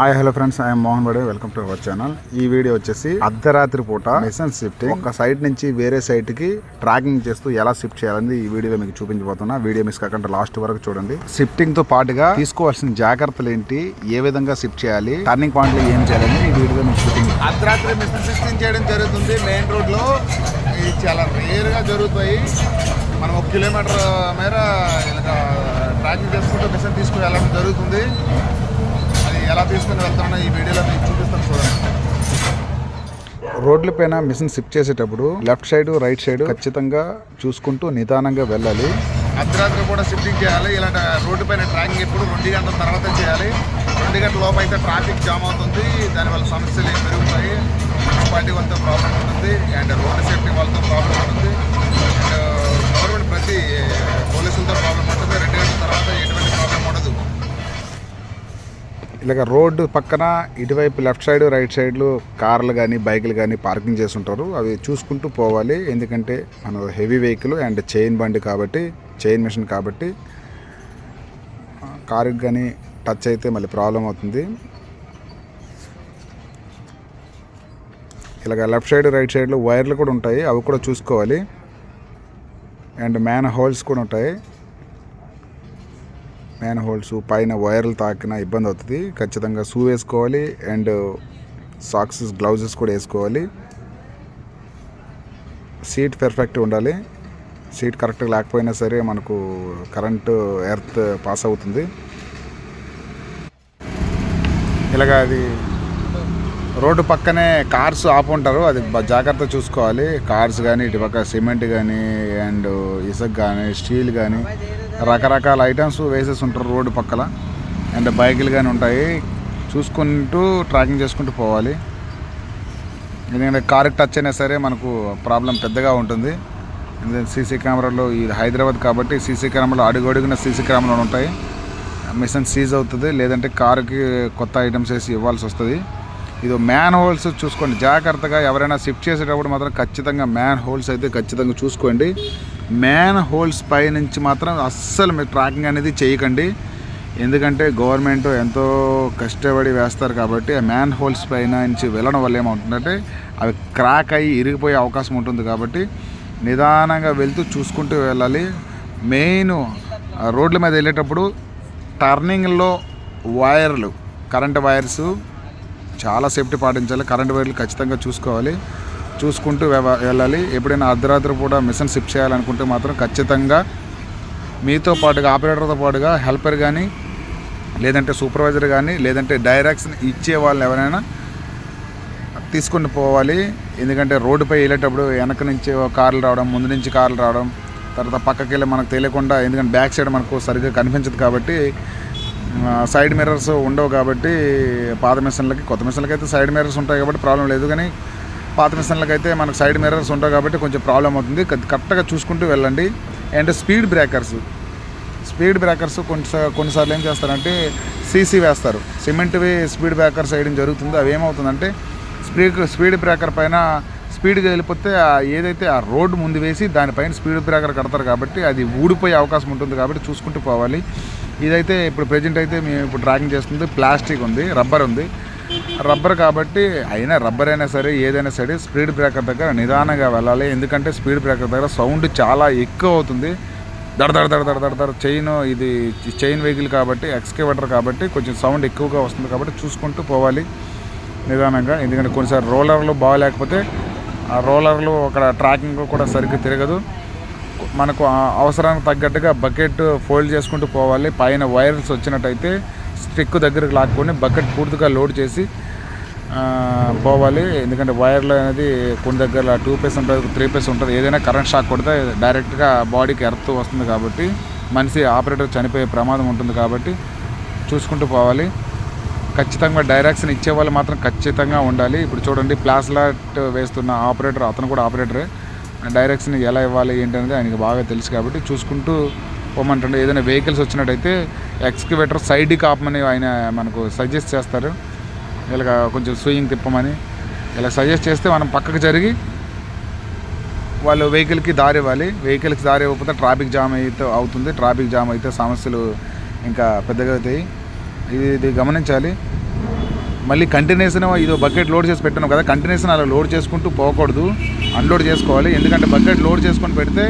Hi hello friends I'm Mohan Bade welcome to our channel ఈ video వచ్చేసి అర్ధరాత్రి పూట మిషన్ షిఫ్టింగ్ ఒక సైట్ నుంచి వేరే సైట్కి ట్రాకింగ్ చేస్తూ ఎలా షిఫ్ట్ చేయాలని ఈ వీడియోలో మీకు చూపించబోతున్నా. వీడియో మిస్ కాకుండా లాస్ట్ వరకు చూడండి. షిఫ్టింగ్తో పాటుగా తీసుకోవాల్సిన జాగ్రత్తలు ఏంటి? ఏ విధంగా షిఫ్ట్ చేయాలి? టర్నింగ్ పాయింట్లో ఏం చేయాలని ఈ వీడియో మీకు షూటింగ్ అర్ధరాత్రి మిషన్ షిఫ్టింగ్ చేయడం జరుగుతుంది. మెయిన్ రోడ్లో ఇది చాలా రేర్గా జరుగుతాయి. మనం ఒక కిలోమీటర్ మేర ట్రాకింగ్ చేసుకుంటూ మిషన్ తీసుకుని వెళ్ళడం జరుగుతుంది. ఎలా తీసుకుని వెళ్తామో ఈ వీడియోలో మీకు చూపిస్తాను చూడండి. రోడ్ల పైన మిషన్ షిఫ్ట్ చేసేటప్పుడు లెఫ్ట్ సైడ్ రైట్ సైడ్ ఖచ్చితంగా చూసుకుంటూ నిదానంగా వెళ్ళాలి. అర్ధరాత్రి కూడా షిఫ్టింగ్ చేయాలి ఇలాంటి రోడ్డు పైన ట్రాకింగ్ ఎప్పుడు రెండు గంటల తర్వాత చేయాలి. రెండు గంటల లోపు అయితే ట్రాఫిక్ జామ్ అవుతుంది దానివల్ల సమస్యలు ఏం పెరుగుతాయి పార్టీ వాళ్ళతో ప్రాబ్లం ఉంటుంది అండ్ రోడ్ సేఫ్టీ వాళ్ళతో ప్రాబ్లం ఉంటుంది అండ్ గవర్నమెంట్ ప్రతి పోలీసులతో ప్రాబ్లం ఉంటుంది ఇలాగ రోడ్డు పక్కన ఇటువైపు లెఫ్ట్ సైడ్ రైట్ సైడ్లు కార్లు కానీ బైకులు కానీ పార్కింగ్ చేసి ఉంటారు అవి చూసుకుంటూ పోవాలి. ఎందుకంటే మన హెవీ వెహికల్ అండ్ చైన్ బండి కాబట్టి చైన్ మిషన్ కాబట్టి కారుకి కానీ టచ్ అయితే మళ్ళీ ప్రాబ్లం అవుతుంది. ఇలాగ లెఫ్ట్ సైడ్ రైట్ సైడ్లో వైర్లు కూడా ఉంటాయి. అవి కూడా చూసుకోవాలి. అండ్ మ్యాన్ హోల్స్ కూడా ఉంటాయి. మ్యాన్ హోల్స్ పైన వైర్లు తాకిన ఇబ్బంది అవుతుంది. ఖచ్చితంగా షూ వేసుకోవాలి అండ్ సాక్స్ గ్లౌజెస్ కూడా వేసుకోవాలి. సీట్ పెర్ఫెక్ట్ ఉండాలి. సీట్ కరెక్ట్ లేకపోయినా సరే మనకు కరెంటు ఎర్త్ పాస్ అవుతుంది. ఇలాగ అది రోడ్డు పక్కనే కార్స్ ఆపు ఉంటారు అది జాగ్రత్త చూసుకోవాలి. కార్స్ కానీ ఇటు పక్క సిమెంట్ కానీ అండ్ ఇసుక కానీ స్టీల్ కానీ రకరకాల ఐటమ్స్ వేసేసి ఉంటారు రోడ్డు పక్కల. అండ్ బైకులు కానీ ఉంటాయి. చూసుకుంటూ ట్రాకింగ్ చేసుకుంటూ పోవాలి. ఎందుకంటే కారు టచ్ అయినా సరే మనకు ప్రాబ్లం పెద్దగా ఉంటుంది. ఎందుకంటే సీసీ కెమెరాలో ఇది హైదరాబాద్ కాబట్టి సీసీ కెమెరాలో అడుగు అడుగున సీసీ కెమెరాలు ఉంటాయి. మిషన్ సీజ్ అవుతుంది. లేదంటే కారుకి కొత్త ఐటమ్స్ వేసి ఇవ్వాల్సి వస్తుంది. ఇది మ్యాన్ హోల్స్ చూసుకోండి. జాగ్రత్తగా ఎవరైనా షిఫ్ట్ చేసేటప్పుడు మాత్రం ఖచ్చితంగా మ్యాన్ హోల్స్ అయితే ఖచ్చితంగా చూసుకోండి. మ్యాన్ హోల్స్ పై నుంచి మాత్రం అస్సలు మీరు ట్రాకింగ్ అనేది చేయకండి. ఎందుకంటే గవర్నమెంట్ ఎంతో కష్టపడి వేస్తారు కాబట్టి ఆ మ్యాన్ హోల్స్ పైన నుంచి వెళ్ళడం వల్ల ఏమవుతుందంటే అవి క్రాక్ అయ్యి ఇరిగిపోయే అవకాశం ఉంటుంది కాబట్టి నిదానంగా వెళ్తూ చూసుకుంటూ వెళ్ళాలి. మెయిన్ రోడ్ల మీద వెళ్ళేటప్పుడు టర్నింగ్లో వైర్లు కరెంట్ వైర్స్ చాలా సేఫ్టీ పాటించాలి. కరెంట్ వైర్లు ఖచ్చితంగా చూసుకోవాలి. చూసుకుంటూ వెళ్ళాలి. ఎప్పుడైనా అర్ధరాత్రి కూడా మిషన్ షిఫ్ట్ చేయాలనుకుంటే మాత్రం ఖచ్చితంగా మీతో పాటుగా ఆపరేటర్తో పాటుగా హెల్పర్ కానీ లేదంటే సూపర్వైజర్ కానీ లేదంటే డైరెక్షన్ ఇచ్చే వాళ్ళు ఎవరైనా తీసుకుని పోవాలి. ఎందుకంటే రోడ్డుపై వెళ్ళేటప్పుడు వెనక నుంచి కార్లు రావడం ముందు నుంచి కార్లు రావడం తర్వాత పక్కకి వెళ్ళి మనకు తెలియకుండా ఎందుకంటే బ్యాక్ సైడ్ మనకు సరిగ్గా కనిపించదు కాబట్టి సైడ్ మిర్రర్స్ ఉండవు కాబట్టి పాత మిషన్లకి కొత్త మిషన్లకి అయితే సైడ్ మిర్రర్స్ ఉంటాయి కాబట్టి ప్రాబ్లం లేదు. కానీ పాత మిషన్లకి అయితే మనకు సైడ్ మిర్రర్స్ ఉంటాయి కాబట్టి కొంచెం ప్రాబ్లం అవుతుంది. కరెక్ట్గా చూసుకుంటూ వెళ్ళండి. And speed breakers speed breakers కొన్ని కొన్నిసార్లు ఏం చేస్తారంటే సీసీ వేస్తారు. సిమెంట్వి స్పీడ్ బ్రేకర్స్ వేయడం జరుగుతుంది. అవి ఏమవుతుందంటే స్పీడ్ స్పీడ్ బ్రేకర్ పైన స్పీడ్గా వెళ్ళిపోతే ఏదైతే ఆ రోడ్డు ముందు వేసి దానిపైన స్పీడ్ బ్రేకర్ కడతారు కాబట్టి అది ఊడిపోయే అవకాశం ఉంటుంది కాబట్టి చూసుకుంటూ పోవాలి. ఇదైతే ఇప్పుడు ప్రజెంట్ అయితే మేము ఇప్పుడు ట్రాకింగ్ చేస్తుంది. ప్లాస్టిక్ ఉంది రబ్బర్ ఉంది. రబ్బర్ కాబట్టి అయినా రబ్బర్ అయినా సరే ఏదైనా సరే స్పీడ్ బ్రేకర్ దగ్గర నిదానంగా వెళ్ళాలి. ఎందుకంటే స్పీడ్ బ్రేకర్ దగ్గర సౌండ్ చాలా ఎక్కువ అవుతుంది. దడ దడ దడ దడ దడ దడ చైన్ ఇది చైన్ వెహికల్ కాబట్టి ఎక్స్కేవేటర్ కాబట్టి కొంచెం సౌండ్ ఎక్కువగా వస్తుంది కాబట్టి చూసుకుంటూ పోవాలి నిదానంగా. ఎందుకంటే కొన్నిసార్లు రోలర్లు బాగలేకపోతే ఆ రోలర్లు అక్కడ ట్రాకింగ్ కూడా సరిగ్గా తిరగదు. మనకు అవసరానికి తగ్గట్టుగా బకెట్ ఫోల్డ్ చేసుకుంటూ పోవాలి. పైన వైర్స్ వచ్చినట్టయితే స్టిక్ దగ్గరకు లాక్కొని బకెట్ పూర్తిగా లోడ్ చేసి పోవాలి. ఎందుకంటే వైర్లు అనేది కొన్ని దగ్గర టూ పీస్ ఉంటుంది త్రీ పేస్ ఉంటుంది. ఏదైనా కరెంట్ షాక్ కొడితే డైరెక్ట్గా బాడీకి ఎర్త్ వస్తుంది కాబట్టి మనిషి ఆపరేటర్ చనిపోయే ప్రమాదం ఉంటుంది కాబట్టి చూసుకుంటూ పోవాలి. ఖచ్చితంగా డైరెక్షన్ ఇచ్చే వాళ్ళు మాత్రం ఖచ్చితంగా ఉండాలి. ఇప్పుడు చూడండి ప్లాస్లాట్ వేస్తున్న ఆపరేటర్ అతను కూడా ఆపరేటరే. డైరెక్షన్ ఎలా ఇవ్వాలి ఏంటి అనేది ఆయనకి బాగా తెలుసు కాబట్టి చూసుకుంటూ పోమంటుండే ఏదైనా వెహికల్స్ వచ్చినట్టయితే ఎక్స్కివేటర్ సైడ్కి ఆపమని ఆయన మనకు సజెస్ట్ చేస్తారు. ఇలాగ కొంచెం స్వింగ్ తిప్పమని. ఇలా సజెస్ట్ చేస్తే మనం పక్కకు జరిగి వాళ్ళు వెహికల్కి దారి ఇవ్వాలి. వెహికల్కి దారి ఇవ్వకపోతే ట్రాఫిక్ జామ్ అయితే అవుతుంది. ట్రాఫిక్ జామ్ అయితే సమస్యలు ఇంకా పెద్దగా అవుతాయి. ఇది ఇది గమనించాలి. మళ్ళీ కంటిన్యూషన్ ఇదో బకెట్ లోడ్ చేసి పెట్టాను కదా. కంటిన్యూషన్ అలా లోడ్ చేసుకుంటూ పోకూడదు. అన్లోడ్ చేసుకోవాలి. ఎందుకంటే బకెట్ లోడ్ చేసుకొని పెడితే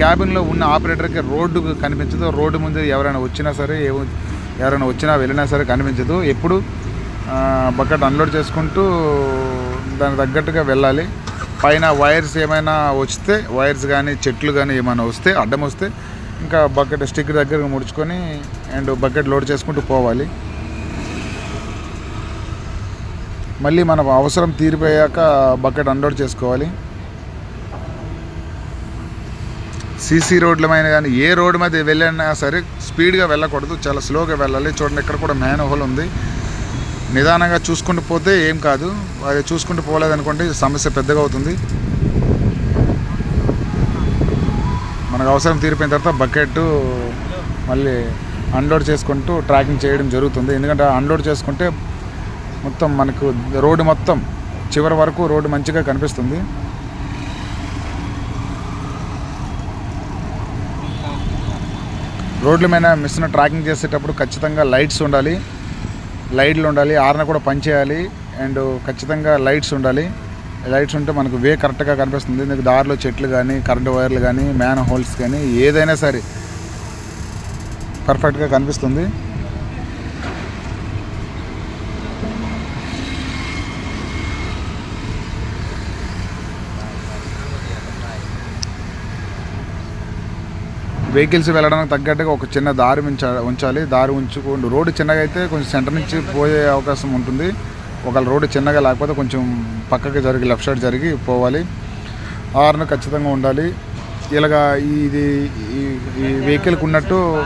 క్యాబిన్లో ఉన్న ఆపరేటర్కి రోడ్డు కనిపించదు. రోడ్డు ముందు ఎవరైనా వచ్చినా సరే ఎవరైనా వచ్చినా వెళ్ళినా సరే కనిపించదు. ఎప్పుడు బకెట్ అన్లోడ్ చేసుకుంటూ దానికి తగ్గట్టుగా వెళ్ళాలి. పైన వైర్స్ ఏమైనా వస్తే వైర్స్ కానీ చెట్లు కానీ ఏమైనా వస్తే అడ్డం వస్తే ఇంకా బకెట్ స్టిక్ దగ్గర ముడుచుకొని అండ్ బకెట్ లోడ్ చేసుకుంటూ పోవాలి. మళ్ళీ మనం అవసరం తీరిపోయాక బకెట్ అన్లోడ్ చేసుకోవాలి. సీసీ రోడ్ల మీద కానీ ఏ రోడ్డు మీద వెళ్ళినా సరే స్పీడ్గా వెళ్ళకూడదు చాలా స్లోగా వెళ్ళాలి. చూడండి ఇక్కడ కూడా మ్యాన్ హోల్ ఉంది. నిదానంగా చూసుకుంటూ పోతే ఏం కాదు. అది చూసుకుంటూ పోలేదనుకోండి సమస్య పెద్దగా అవుతుంది. మనకు అవసరం తీరిపోయిన తర్వాత బకెట్ మళ్ళీ అన్లోడ్ చేసుకుంటూ ట్రాకింగ్ చేయడం జరుగుతుంది. ఎందుకంటే అన్లోడ్ చేసుకుంటే మొత్తం మనకు రోడ్డు మొత్తం చివరి వరకు రోడ్డు మంచిగా కనిపిస్తుంది. రోడ్ల మీద మిషన్ ట్రాకింగ్ చేసేటప్పుడు ఖచ్చితంగా లైట్స్ ఉండాలి. లైట్లు ఉండాలి ఆర్న కూడా పనిచేయాలి అండ్ ఖచ్చితంగా లైట్స్ ఉండాలి. లైట్స్ ఉంటే మనకు వే కరెక్ట్గా కనిపిస్తుంది. మీకు దారిలో చెట్లు కానీ కరెంటు వైర్లు కానీ మ్యాన్ హోల్స్ కానీ ఏదైనా సరే పర్ఫెక్ట్గా కనిపిస్తుంది. వెహికల్స్ వెళ్ళడానికి తగ్గట్టుగా ఒక చిన్న దారి ఉంచ ఉంచాలి. దారి ఉంచుకోండి. రోడ్డు చిన్నగా అయితే కొంచెం సెంటర్ నుంచి పోయే అవకాశం ఉంటుంది. ఒకవేళ రోడ్డు చిన్నగా లేకపోతే కొంచెం పక్కకి జరిగి లెఫ్ట్ సైడ్ జరిగి పోవాలి. హార్న్ ఖచ్చితంగా ఉండాలి. ఇలాగా ఇది ఈ- ఈ వెహికల్కి ఉన్నట్టు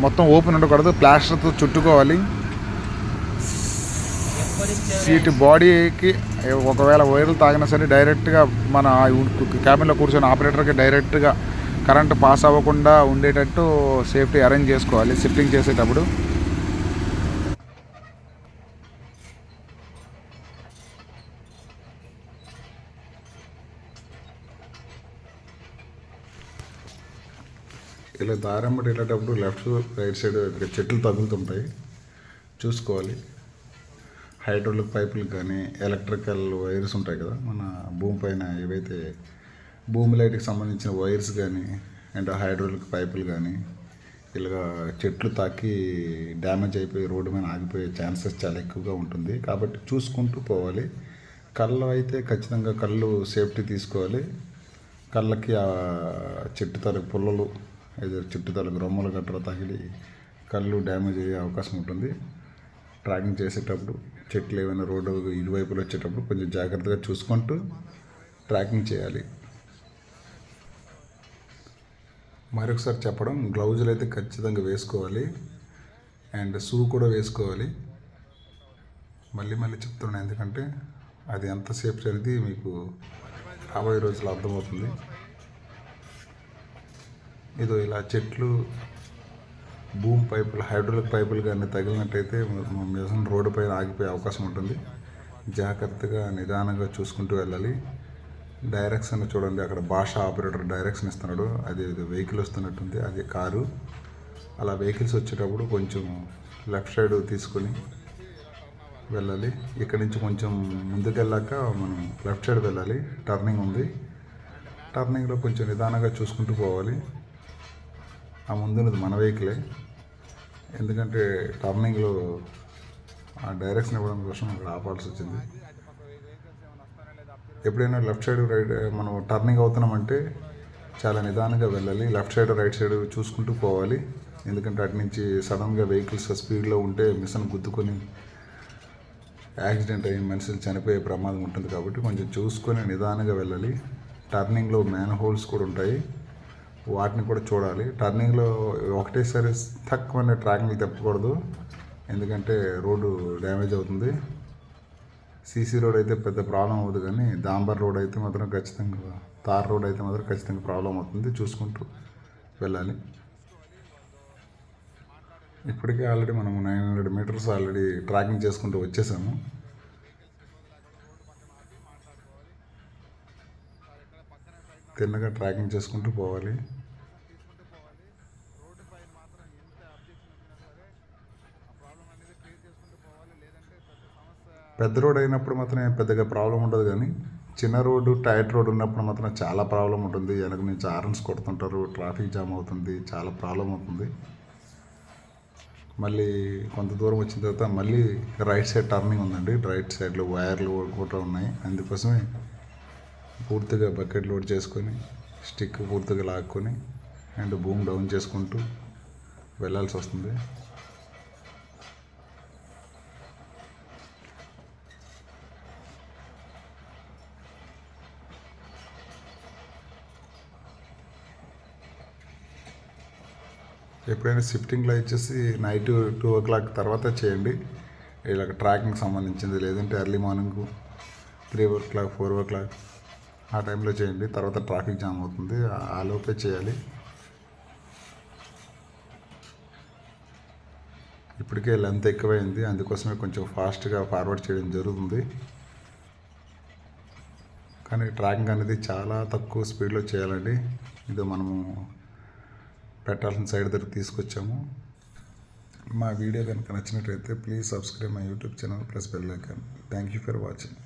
మొత్తం ఓపెన్ ఉండకూడదు. ప్లాస్టర్తో చుట్టుకోవాలి. సీట్ బాడీకి ఒకవేళ వైర్లు తాగినా సరే డైరెక్ట్గా మన క్యాబిన్లో కూర్చొని ఆపరేటర్కి డైరెక్ట్గా కరెంట్ పాస్ అవ్వకుండా ఉండేటట్టు సేఫ్టీ అరేంజ్ చేసుకోవాలి షిఫ్టింగ్ చేసేటప్పుడు. ఇలా దారం బట్టి వెళ్ళేటప్పుడు లెఫ్ట్ రైట్ సైడ్ ఇక్కడ చెట్లు తగులుతుంటాయి. చూసుకోవాలి. హైడ్రోలిక్ పైపులు కానీ ఎలక్ట్రికల్ వైర్స్ ఉంటాయి కదా మన భూమి పైన ఏవైతే భూమి లైట్కి సంబంధించిన వైర్స్ కానీ అండ్ హైడ్రోలిక్ పైపులు కానీ ఇలాగా చెట్లు తాకి డ్యామేజ్ అయిపోయి రోడ్డు మీద ఆగిపోయే ఛాన్సెస్ చాలా ఎక్కువగా ఉంటుంది. కాబట్టి చూసుకుంటూ పోవాలి. కళ్ళు అయితే ఖచ్చితంగా కళ్ళు సేఫ్టీ తీసుకోవాలి. కళ్ళకి ఆ చెట్టు తలకు పుల్లలు ఏదో చెట్టు తలకు రొమ్మలు గట్రా తగిలి కళ్ళు డ్యామేజ్ అయ్యే అవకాశం ఉంటుంది. ట్రాకింగ్ చేసేటప్పుడు చెట్లు ఏమైనా రోడ్డు ఇరువైపులు వచ్చేటప్పుడు కొంచెం జాగ్రత్తగా చూసుకుంటూ ట్రాకింగ్ చేయాలి. మరొకసారి చెప్పడం గ్లౌజులు అయితే ఖచ్చితంగా వేసుకోవాలి. అండ్ షూ కూడా వేసుకోవాలి. మళ్ళీ మళ్ళీ చెప్తున్నాను ఎందుకంటే అది ఎంత సేఫ్టీ అనేది మీకు రాబోయే రోజులు అర్థమవుతుంది. ఇదో ఇలా చెట్లు భూమి పైపులు హైడ్రోలిక్ పైపులు కానీ తగిలినట్టయితే మిషన్ రోడ్డు పైన ఆగిపోయే అవకాశం ఉంటుంది. జాగ్రత్తగా నిదానంగా చూసుకుంటూ వెళ్ళాలి. డైరెక్షన్ చూడండి అక్కడ భాష ఆపరేటర్ డైరెక్షన్ ఇస్తున్నాడు. అది వెహికల్ వస్తున్నట్టుంది. అది కారు. అలా వెహికల్స్ వచ్చేటప్పుడు కొంచెం లెఫ్ట్ సైడ్ తీసుకొని వెళ్ళాలి. ఇక్కడ నుంచి కొంచెం ముందుకెళ్ళాక మనం లెఫ్ట్ సైడ్ వెళ్ళాలి. టర్నింగ్ ఉంది. టర్నింగ్లో కొంచెం నిదానంగా చూసుకుంటూ పోవాలి. ఆ ముందున్నది మన వెహికలే. ఎందుకంటే టర్నింగ్లో ఆ డైరెక్షన్ ఇవ్వడం కోసం అక్కడ ఆపాల్సి వచ్చింది. ఎప్పుడైనా లెఫ్ట్ సైడ్ రైట్ మనం టర్నింగ్ అవుతున్నామంటే చాలా నిదానంగా వెళ్ళాలి. లెఫ్ట్ సైడ్ రైట్ సైడ్ చూసుకుంటూ పోవాలి. ఎందుకంటే అటు నుంచి సడన్గా వెహికల్స్ స్పీడ్లో ఉంటే మిషన్ గుద్దుకొని యాక్సిడెంట్ అయ్యి మనుషులు చనిపోయే ప్రమాదం ఉంటుంది కాబట్టి కొంచెం చూసుకొని నిదానంగా వెళ్ళాలి. టర్నింగ్లో మ్యాన్ హోల్స్ కూడా ఉంటాయి. వాటిని కూడా చూడాలి. టర్నింగ్లో ఒకటేసారి తక్కువ ట్రాకింగ్ తప్పకూడదు. ఎందుకంటే రోడ్డు డ్యామేజ్ అవుతుంది. సీసీ రోడ్ అయితే పెద్ద ప్రాబ్లం అవ్వదు కానీ దాంబర్ రోడ్ అయితే మాత్రం ఖచ్చితంగా తార్ రోడ్ అయితే మాత్రం ఖచ్చితంగా ప్రాబ్లం అవుతుంది. చూసుకుంటూ వెళ్ళాలి. ఇప్పటికే ఆల్రెడీ మనం nine hundred metres already tracking చేసుకుంటూ వచ్చేసాము. తిన్నగా ట్రాకింగ్ చేసుకుంటూ పోవాలి. పెద్ద రోడ్ అయినప్పుడు మాత్రం పెద్దగా ప్రాబ్లం ఉండదు కానీ చిన్న రోడ్డు టైట్ రోడ్ ఉన్నప్పుడు మాత్రం చాలా ప్రాబ్లం ఉంటుంది. వెనక నుంచి హార్న్స్ కొడుతుంటారు ట్రాఫిక్ జామ్ అవుతుంది చాలా ప్రాబ్లం అవుతుంది. మళ్ళీ కొంత దూరం వచ్చిన తర్వాత మళ్ళీ రైట్ సైడ్ టర్నింగ్ ఉందండి. రైట్ సైడ్లో వైర్లు కూడా ఉన్నాయి. అందుకోసమే పూర్తిగా బకెట్ లోడ్ చేసుకొని స్టిక్ పూర్తిగా లాక్కొని అండ్ బూమ్ డౌన్ చేసుకుంటూ వెళ్ళాల్సి వస్తుంది. ఎప్పుడైనా షిఫ్టింగ్లో వచ్చేసి నైట్ టూ ఓ క్లాక్ తర్వాత చేయండి. ఇలా ట్రాకింగ్ సంబంధించింది లేదంటే early morning three o'clock four o'clock ఆ టైంలో చేయండి. తర్వాత ట్రాఫిక్ జామ్ అవుతుంది. ఆ లోపే చేయాలి. ఇప్పటికే లెంత్ ఎక్కువైంది. అందుకోసమే కొంచెం ఫాస్ట్గా ఫార్వర్డ్ చేయడం జరుగుతుంది. కానీ ట్రాకింగ్ అనేది చాలా తక్కువ స్పీడ్లో చేయాలండి. ఇది మనము పెట్టాల్సిన సైడ్ దగ్గర తీసుకొచ్చాము. మా వీడియో కనుక నచ్చినట్లయితే please subscribe my YouTube channel plus bell icon. Thank you for watching